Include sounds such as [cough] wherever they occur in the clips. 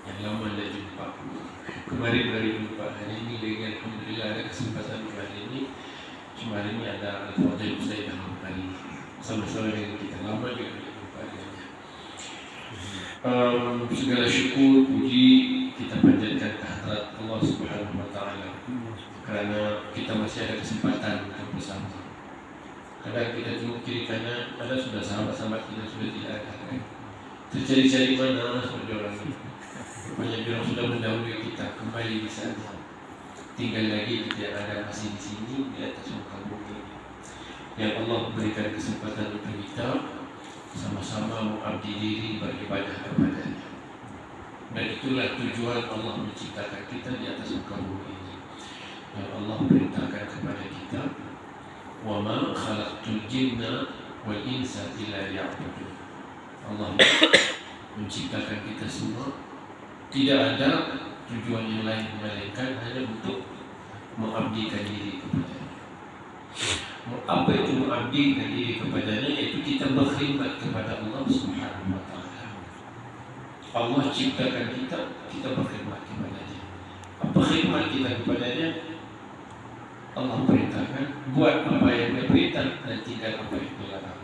Yang lama dah jumpa Kemarin hari jumpa Hari ini lagi Alhamdulillah ada kesempatan hari ini. Cuma hari ini ada Ustaz dalam hari. Ini Sama-sama dengan kita. Lama juga kita jumpa um, Segala syukur, puji Kita panjatkan kehadrat Allah Subhanahu Wa Taala. Kerana kita masih ada kesempatan Untuk bersama. Kadang kita tengok kiri kanan Ada sudah sahabat-sahabat kita sudah tidak ada. Kan Tercari-cari mana seperti orang. ini kepada sudah mendahului kita kembali di sana. Tinggal lagi kita ada masih di sini Di atas muka bumi. Ya Allah berikan kesempatan untuk kita Sama-sama mengabdi diri beribadah kepadanya. Dan itulah tujuan Allah menciptakan kita di atas muka bumi ini. Ya Allah perintahkan kepada kita Wa ma khalaqtul jinna wal insa illa ya'budu Allah menciptakan kita semua tidak ada tujuan yang lain melainkan hanya untuk mengabdikan diri kepadanya. Apa itu mengabdikan diri kepadanya? Iaitu kita berkhidmat kepada Allah Subhanahu Wa Taala. Allah ciptakan kita, kita berkhidmat kepadanya. Apa khidmat kita kepadanya? Allah perintahkan buat apa yang dia perintah dan tinggal apa yang dia larang.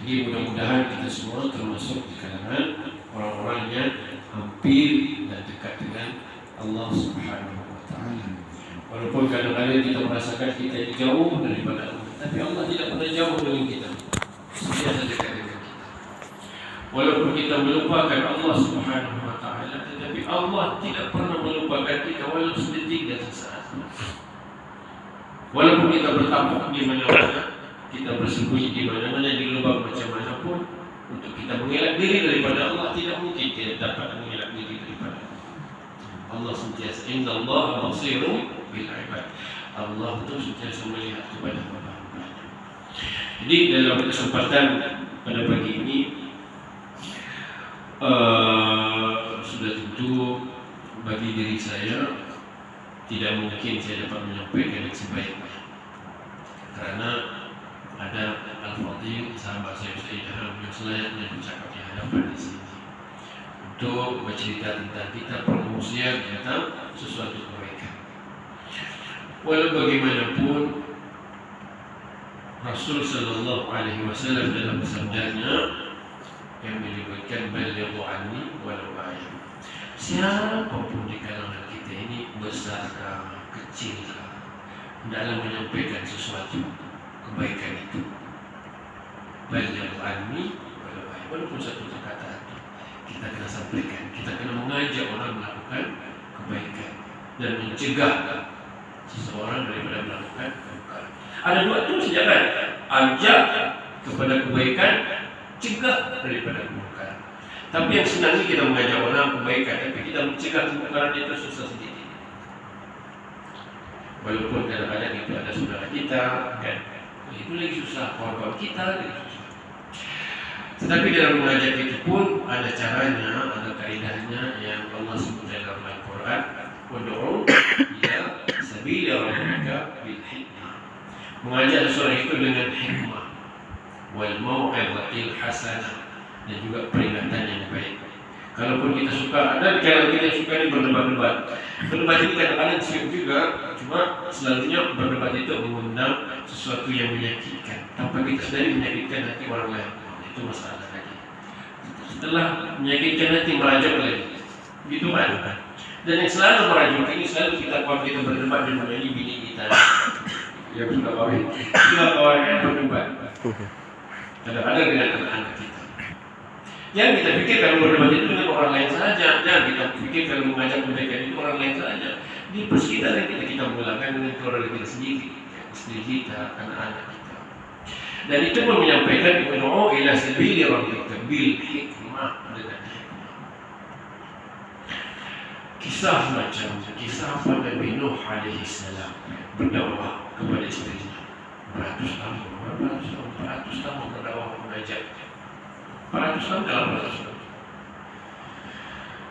Jadi mudah-mudahan kita semua termasuk di kalangan orang-orang yang hampir dan dekat dengan Allah Subhanahu Wa Taala. Walaupun kadang-kadang kita merasakan kita jauh daripada Allah, tapi Allah tidak pernah jauh dengan kita. Dia dekat dengan kita. Walaupun kita melupakan Allah Subhanahu Wa Taala, tetapi Allah tidak pernah melupakan kita walaupun sedetik dan sesaat. Walaupun kita bertampuk di mana-mana, kita bersembunyi di mana-mana di lubang macam mana pun, untuk kita mengelak diri daripada Allah tidak mungkin kita dapat mengelak diri daripada Allah. Allah sentiasa Inna Allah basiru bil ibad. Allah itu sentiasa melihat kepada hamba-hamba. Jadi dalam kesempatan pada pagi ini uh, sudah tentu bagi diri saya tidak mungkin saya dapat menyampaikan yang sebaiknya karena ada Al-Fadhil sahabat saya Idham yang bercakap di hadapan di sini. Untuk bercerita tentang kita promosian tentang sesuatu kebaikan. Walau bagaimanapun Rasul Sallallahu Alaihi Wasallam dalam sabdanya yang menyebutkan balighu anni walau ayat. Siapapun di kalangan kita ini besarkah kecilkah dalam menyampaikan sesuatu kebaikan itu ayat walaupun satu itu kita kena sampaikan kita kena mengajak orang melakukan kebaikan dan mencegah seseorang daripada melakukan kebaikan. Ada dua tu saja kan? Ajak kepada kebaikan cegah daripada kemungkaran tapi yang senang ni kita mengajak orang kebaikan tapi kita mencegah kemungkaran itu susah sedikit walaupun kadang-kadang itu ada saudara kita kan? Itu lagi susah. Kawan-kawan kita lagi susah tetapi dalam mengajak itu pun ada caranya ada kaidahnya yang Allah sebut dalam Al-Quran Wadu'u ya sabili rabbika bil hikmah mengajak seseorang itu dengan hikmah wal mau'izatil hasanah dan juga peringatan yang baik. Kalaupun kita suka, ada kalau kita suka ni berdebat-debat. Berdebat itu kadang-kadang siap juga, cuma selalunya berdebat itu mengundang sesuatu yang menyakitkan. Tanpa kita sendiri menyakitkan hati orang lain. Itu masalah lagi. Setelah menyakitkan hati, merajuk lagi. Gitu kan? Dan yang selalu merajuk ini selalu kita kalau kita berdebat dengan ini bini kita yang sudah kawin, sudah kawan yang berdebat. Kadang-kadang dengan anak-anak kita. Yang kita pikir kalau berdebat itu dengan orang lain saja, jangan kita pikir kalau mengajak kebaikan itu orang lain saja. Di persekitaran kita kita mulakan dengan keluarga kita sendiri, istri kita, anak-anak kita. Dan itu pun menyampaikan oh ila sabili rabbika bil hikmah dengan. Kisah macam kisah apa Nabi Nuh alaihi salam. Berdakwah kepada istrinya. Beratus tahun, beratus tahun, beratus tahun berdakwah mengajak 400 tahun dalam proses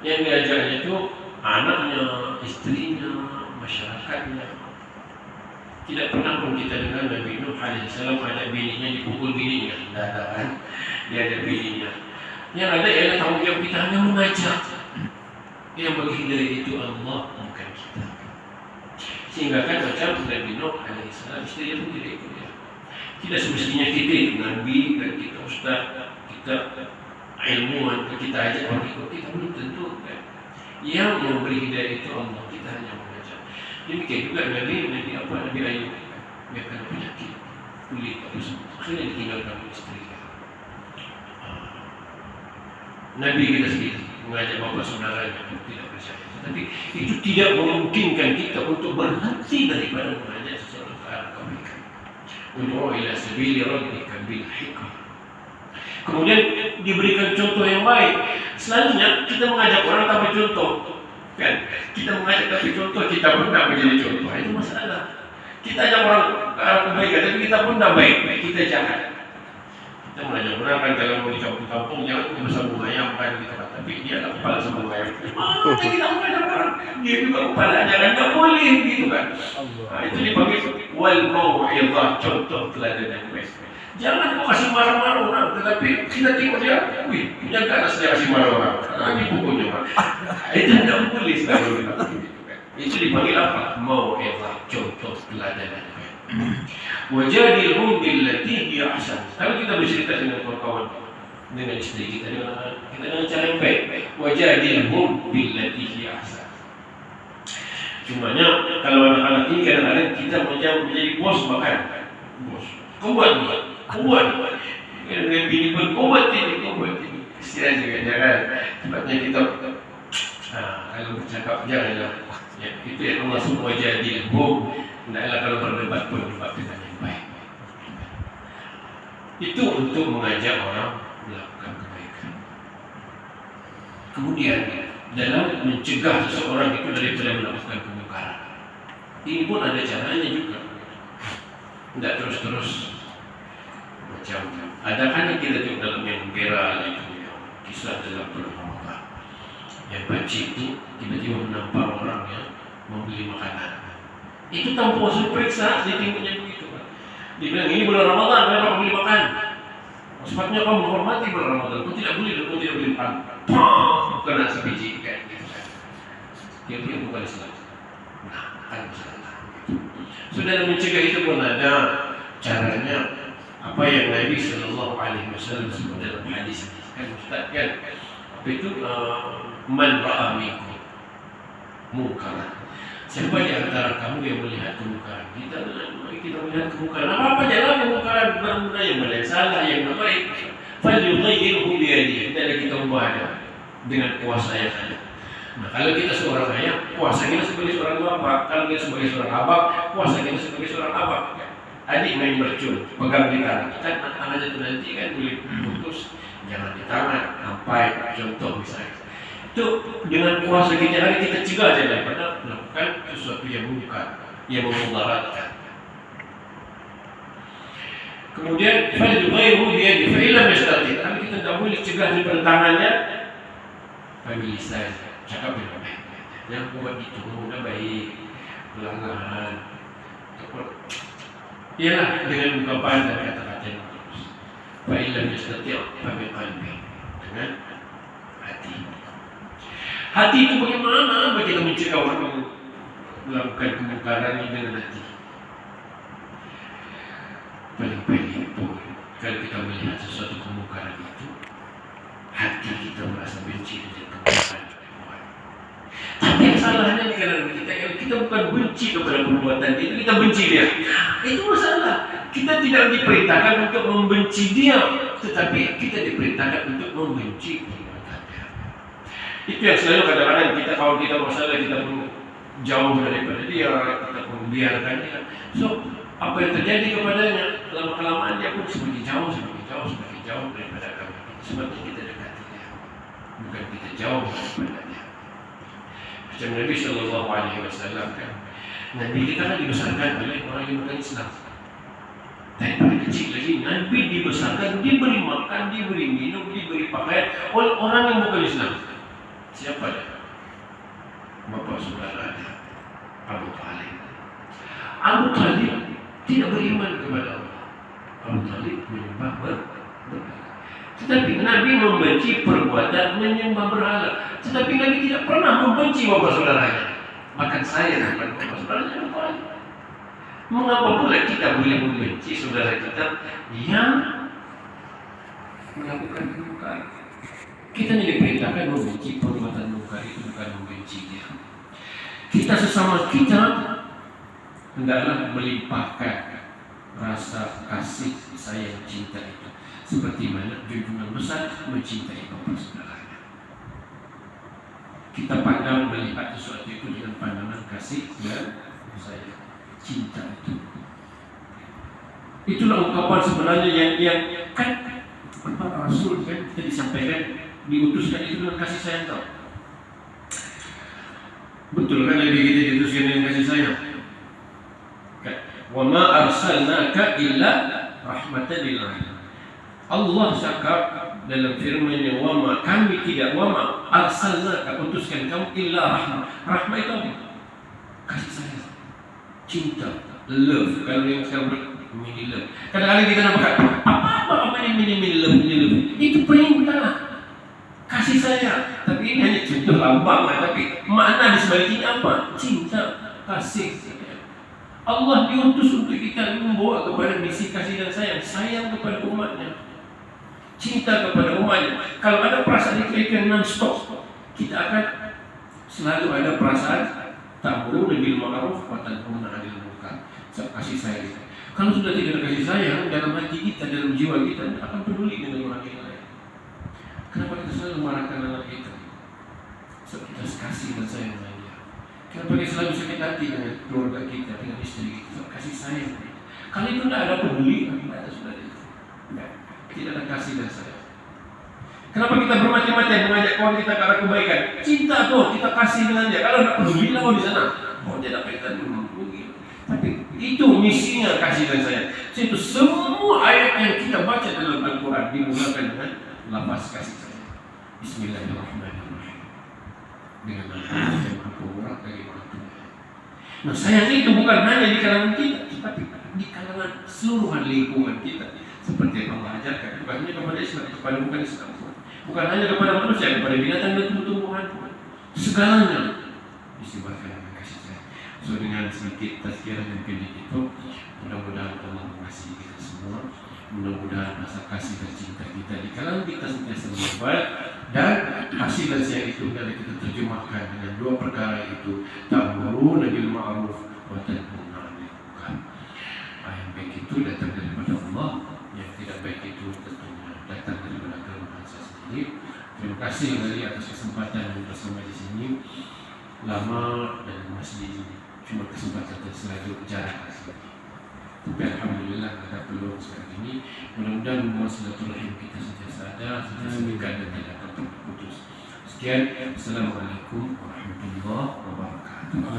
Yang diajarnya itu anaknya, istrinya, masyarakatnya. Tidak pernah pun kita dengar Nabi Nuh alaihissalam ada bininya dipukul bininya. Tidak ada kan? Dia ada bininya. Yang ada ialah tanggungjawab kita hanya mengajar. Yang hidayah itu Allah bukan kita. Sehingga kan macam Nabi Nuh alaihissalam isteri dia pun tidak ikut dia. Tidak semestinya kita itu Nabi dan kita Ustaz, kita ilmuwan, kita ajak orang ikut kita belum tentu kan. Yang memberi hidayah itu Allah, kita hanya. Demikian juga Nabi, Nabi apa, Nabi Ayub. Dia kena penyakit kulit apa semua. Akhirnya ditinggalkan oleh isteri. Ah. Nabi kita sendiri mengajak bapa saudaranya tidak percaya. Tapi itu tidak memungkinkan kita untuk berhenti daripada mengajak sesuatu ke arah kebaikan. Untuk ila sabili rabbika bil hikmah. Kemudian diberikan contoh yang baik. Selanjutnya kita mengajak orang tanpa contoh. Kan? Kita mengajak tapi contoh kita pun tak menjadi contoh. Itu masalah. Kita ajak orang arah kebaikan tapi kita pun tak baik. Kita jahat. Kita mengajak orang kan kalau mau di kampung-kampung jangan bersambung ayam kan kita kata. Tapi dia lah kepala sambung ayam. Ah, [laughs] kita mengajak orang. Dia juga kepala jangan tak boleh gitu kan. Nah, itu dipanggil wal mau'izah contoh teladan yang baik. Jangan kau kasih marah-marah orang, tetapi kita tengok dia, wih, punya ganas dia kasih marah orang. Ini pokoknya. Itu tidak boleh selalu. Itu dipanggil apa? Mau'izah contoh teladan yang baik. Wajadilhum billati hiya ahsan. Kalau kita bercerita dengan kawan-kawan dengan istri kita dengan kita dengan cara yang baik. Wajadilhum billati hiya ahsan. Cumanya kalau anak-anak ini kadang-kadang kita macam menjadi bos makan. Bos. Kau buat buat. Kau buat buat. Dengan bini pun kau buat ini, kau buat ini. Kesian juga jangan. Sebabnya kita ha, kalau bercakap janganlah. Ya, itu yang Allah semua jadi bom. Tidaklah kalau berdebat pun debat dengan yang baik. Itu untuk mengajak orang melakukan kebaikan. Kemudian dalam mencegah seseorang itu daripada melakukan kemungkaran. Ini pun ada caranya juga. Tidak terus-terus macam ada kan kita tengok dalam yang viral itu kisah dalam bulan Ramadan. Yang pakcik itu tiba-tiba menampak orang yang membeli makanan. Itu tanpa usul periksa, dia tengoknya begitu. Kan. Dia bilang, ini bulan Ramadan, kau beli makan? Sebabnya kau menghormati bulan Ramadan, kau tidak boleh, kau tidak boleh makan. Pah, kena sebiji kan. Dia bukan Islam. Nah, kan masalah. Sudah mencegah itu pun ada caranya apa yang Nabi Sallallahu Alaihi Wasallam sebut dalam hadis kan Ustaz kan apa itu uh, man ra'a mukaran Siapa di antara kamu yang melihat kemungkaran? Kita kita melihat kemungkaran. Apa apa jalan kemungkaran benda yang mana yang salah yang tak baik. Fal yughayyirhu bi yadihi. Tidak kita ubah dengan kuasa yang ada. Nah, kalau kita seorang ayah, kuasa kita sebagai seorang bapak. Kalau kita sebagai seorang abang, kuasa kita sebagai seorang abang. Adik main mercun, pegang di tangan. Kan tangan jatuh nanti kan boleh putus. Jangan di tangan, sampai contoh misalnya itu dengan kuasa kita hari kita cegah saja daripada melakukan sesuatu yang bukan yang memudaratkan. Kemudian fal yughayyiru bi yadi fa illam yastati. Kalau kita tidak boleh cegah di tangannya, bagi lisan cakap dengan baik. Yang buat itu mudah baik, pelanggaran. Ialah dengan ungkapan dan bagus. Fa illam yastati fa bi qalbi. Dengan hati. Hati itu bagaimana kita mencegah orang melakukan kemungkaran ini dengan hati? Paling-paling pun kalau kita melihat sesuatu kemungkaran itu, hati kita merasa benci dengan kemungkaran Tapi yang salahnya kita, bukan benci kepada perbuatan itu, kita benci dia. Itu masalah. Kita tidak diperintahkan untuk membenci dia, tetapi kita diperintahkan untuk membenci dia. Itu yang selalu kadang-kadang kita kalau kita masalah kita pun jauh daripada dia, kita pun biarkan dia. So apa yang terjadi kepadanya lama kelamaan dia pun semakin jauh, semakin jauh, semakin jauh daripada kami. Semakin kita dekati dia, bukan kita jauh daripada dia. Macam Nabi Wasallam kan, Nabi kita kan dibesarkan oleh orang yang bukan Islam. Daripada kecil lagi, Nabi dibesarkan, diberi makan, diberi minum, diberi pakaian oleh orang yang bukan Islam. Siapa dia? Bapak saudara dia Abu Talib Abu Talib tidak beriman kepada Allah Abu Talib menyembah ber Tetapi Nabi membenci perbuatan menyembah berhala. Tetapi Nabi tidak pernah membenci bapak saudaranya. Bahkan saya dan bapak saudaranya Mengapa pula kita boleh membenci saudara kita yang melakukan kemungkaran? Kita diperintahkan membenci perbuatan mungkar itu bukan membenci dia. Kita sesama kita hendaklah melimpahkan rasa kasih sayang cinta itu seperti mana junjungan besar mencintai bapak saudaranya. Kita pandang melihat sesuatu itu dengan pandangan kasih dan sayang cinta itu. Itulah ungkapan sebenarnya yang yang kan apa Rasul kan kita disampaikan diutuskan itu dengan kasih sayang tau. Betul kan Nabi kita diutuskan dengan kasih sayang? Kan? Wa ma arsalnaka illa rahmatan lil alamin. Allah cakap dalam firman-Nya wa ma kami tidak wa ma arsalnaka utuskan kamu illa rahmah. Rahmah itu apa? Kasih sayang. Cinta, love. Kalau yang sekarang mini love. Kadang-kadang kita nampak apa-apa apa yang mini mini love, mini love. Itu perintah kasih sayang. Tapi ini hanya contoh lambang lah. Tapi makna di sebaliknya apa? Cinta, kasih. Allah diutus untuk kita membawa kepada misi kasih dan sayang. Sayang kepada umatnya. Cinta kepada umatnya. Kalau ada perasaan itu yang non-stop, kita akan selalu ada perasaan perlu lebih ma'ruf wa tanhuna 'anil munkar. Kasih sayang. Kalau sudah tidak ada kasih sayang dalam hati kita, dalam jiwa kita, akan peduli dengan orang lain. Kenapa kita selalu marahkan anak kita? Sebab kita kasih dan sayang kita selalu sakit hati dengan keluarga kita, dengan istri kita? Sebab kasih sayang. Kalau itu tidak ada peduli, tidak ada sudah itu. Tidak ada kasih dan sayang. Kenapa kita bermacam-macam mengajak kawan kita ke arah kebaikan? Cinta tuh kita kasih dengan dia. Kalau tidak peduli, lawan di sana. Oh, dia dapat kita dulu. Tapi itu misinya kasih dan sayang. Itu semua ayat yang kita baca dalam Al-Quran dimulakan dengan lafaz kasih Bismillahirrahmanirrahim. Dengan nama yang maha murah bagi maha Nah sayang itu bukan hanya di kalangan kita, tapi di kalangan seluruh lingkungan kita. Seperti yang Allah ajarkan, bukan hanya kepada Islam, kepada bukan Islam. Bukan hanya kepada manusia, kepada binatang dan tumbuh-tumbuhan. Segalanya disebabkan dengan kasih sayang. So dengan sedikit tazkirah dan pendek itu, mudah-mudahan Allah mengasihi kita semua. Mudah-mudahan rasa kasih dan cinta kita di kalangan kita sentiasa berubah dan hasil dan saya itu dari kita terjemahkan dengan dua perkara itu ta'muru nabil ma'ruf wa tanhuna 'anil munkar. Yang baik itu datang daripada Allah, yang tidak baik itu tentunya datang daripada kelemahan saya sendiri. Terima kasih dari atas kesempatan yang bersama di sini. Lama dan masih cuma kesempatan dan selalu jarak. Tapi Alhamdulillah ada peluang sekarang ini Mudah-mudahan hubungan silaturahim kita sentiasa ada Sentiasa dekat dan tidak Sekian. Assalamualaikum warahmatullahi wabarakatuh